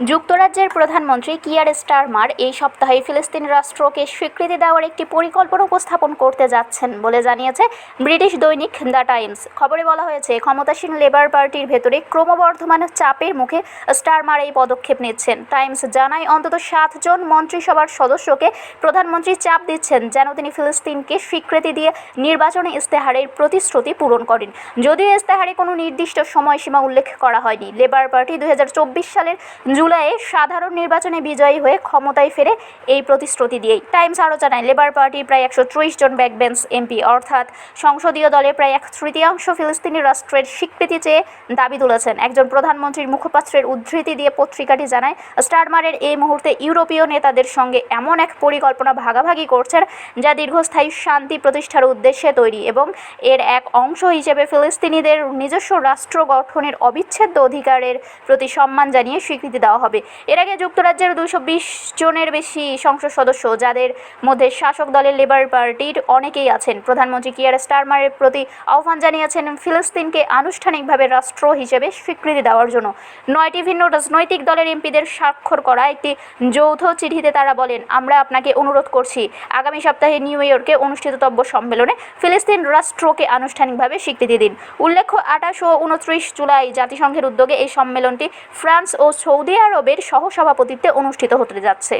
যুক্তরাজ্যের প্রধানমন্ত্রী Keir Starmer এই সপ্তাহে ফিলিস্তিন রাষ্ট্রকে স্বীকৃতি দেওয়ার একটি পরিকল্পনা উপস্থাপন করতে যাচ্ছেন বলে জানিয়েছে ব্রিটিশ দৈনিক দ্য টাইমস। খবরে বলা হয়েছে, ক্ষমতাসীন লেবার পার্টির ভেতরে ক্রমবর্ধমান চাপের মুখে স্টারমার এই পদক্ষেপ নিচ্ছেন। টাইমস জানায়, অন্তত সাতজন মন্ত্রিসভার সদস্যকে প্রধানমন্ত্রী চাপ দিচ্ছেন যেন তিনি ফিলিস্তিনকে স্বীকৃতি দিয়ে নির্বাচনে ইস্তেহারের প্রতিশ্রুতি পূরণ করেন। যদিও ইস্তেহারে কোনো নির্দিষ্ট সময়সীমা উল্লেখ করা হয়নি। লেবার পার্টি দু হাজার চব্বিশ সালের জুলাইয়ে সাধারণ নির্বাচনে বিজয়ী হয়ে ক্ষমতায় ফেরে এই প্রতিশ্রুতি দিয়েই। টাইমস আরও জানায়, লেবার পার্টির প্রায় একশো ত্রিশ জন ব্যাকবেঞ্চ এমপি, অর্থাৎ সংসদীয় দলে প্রায় এক তৃতীয়াংশ ফিলিস্তিনি রাষ্ট্রের স্বীকৃতি চেয়ে দাবি তুলেছেন। একজন প্রধানমন্ত্রীর মুখপাত্রের উদ্ধৃতি দিয়ে পত্রিকাটি জানায়, স্টারমারের এই মুহূর্তে ইউরোপীয় নেতাদের সঙ্গে এমন এক পরিকল্পনা ভাগাভাগি করছেন যা দীর্ঘস্থায়ী শান্তি প্রতিষ্ঠার উদ্দেশ্যে তৈরি এবং এর এক অংশ হিসেবে ফিলিস্তিনিদের নিজস্ব রাষ্ট্র গঠনের অবিচ্ছেদ্য অধিকারের প্রতি সম্মান জানিয়ে স্বীকৃতি দেওয়া হবে। এর আগে যুক্তরাজ্যের দুশো বিশ জনের বেশি সংসদ সদস্য, যাদের মধ্যে শাসক দলের লেবার পার্টির অনেকেই আছেন। প্রধানমন্ত্রী কিয়ার স্টারমারের প্রতি আহ্বান জানিয়েছেন ফিলিস্তিনকে আনুষ্ঠানিকভাবে রাষ্ট্র হিসেবে স্বীকৃতি দেওয়ার জন্য। নয়টি ভিন্ন রাজনৈতিক দলের এমপিদের স্বাক্ষর করা একটি যৌথ চিঠিতে তারা বলেন, আমরা আপনাকে অনুরোধ করছি, আগামী সপ্তাহে নিউ ইয়র্কে অনুষ্ঠিতব্য সম্মেলনে ফিলিস্তিন রাষ্ট্রকে আনুষ্ঠানিকভাবে স্বীকৃতি দিন। উল্লেখ্য, আঠাশ ও উনত্রিশ জুলাই জাতিসংঘের উদ্যোগে এই সম্মেলনটি ফ্রান্স ও সৌদি আরবের সহসভাপতিত্বে অনুষ্ঠিত হতে যাচ্ছে।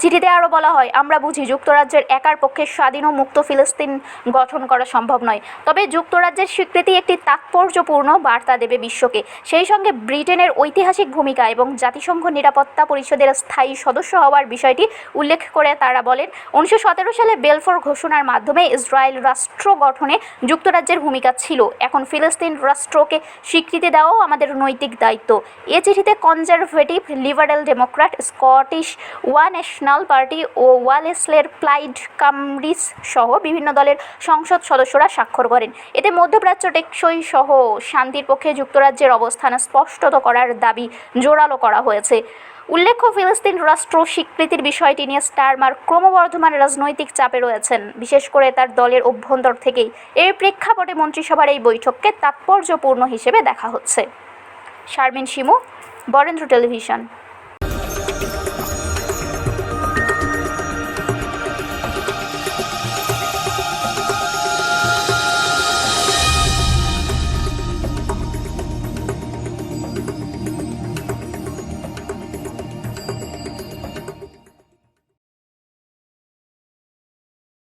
চিঠিতে আরও বলা হয়, আমরা বুঝি যুক্তরাজ্যের একার পক্ষে স্বাধীন ও মুক্ত ফিলিস্তিন গঠন করা সম্ভব নয়। তবে যুক্তরাজ্যের স্বীকৃতি একটি তাৎপর্যপূর্ণ বার্তা দেবে বিশ্বকে। সেই সঙ্গে ব্রিটেনের ঐতিহাসিক ভূমিকা এবং জাতিসংঘ নিরাপত্তা পরিষদের স্থায়ী সদস্য হওয়ার বিষয়টি উল্লেখ করে তারা বলেন, উনিশশো সতেরো সালে বেলফোর ঘোষণার মাধ্যমে ইসরায়েল রাষ্ট্র গঠনে যুক্তরাজ্যের ভূমিকা ছিল। এখন ফিলিস্তিন রাষ্ট্রকে স্বীকৃতি দেওয়াও আমাদের নৈতিক দায়িত্ব। এ চিঠিতে কনজারভেটিভ লিবারেল ডেমোক্র্যাট, স্কটিশ ওয়ান ন্যাশনাল পার্টি ও ওয়ালেসলের প্লাইড কামরিস সহ বিভিন্ন দলের সংসদ সদস্যরা স্বাক্ষর করেন। এতে মধ্যপ্রাচ্য টেকসই সহ শান্তির পক্ষে যুক্তরাজ্যের অবস্থান স্পষ্টত করার দাবি জোরালো করা হয়েছে। উল্লেখ্য, ফিলিস্তিন রাষ্ট্র স্বীকৃতির বিষয়টি নিয়ে স্টারমার ক্রমবর্ধমান রাজনৈতিক চাপে রয়েছেন। বিশেষ করে তার দলের অভ্যন্তর থেকেই। এর প্রেক্ষাপটে মন্ত্রিসভার এই বৈঠককে তাৎপর্যপূর্ণ হিসেবে দেখা হচ্ছে। শারমিন শিমু, বরেন্দ্র টেলিভিশন।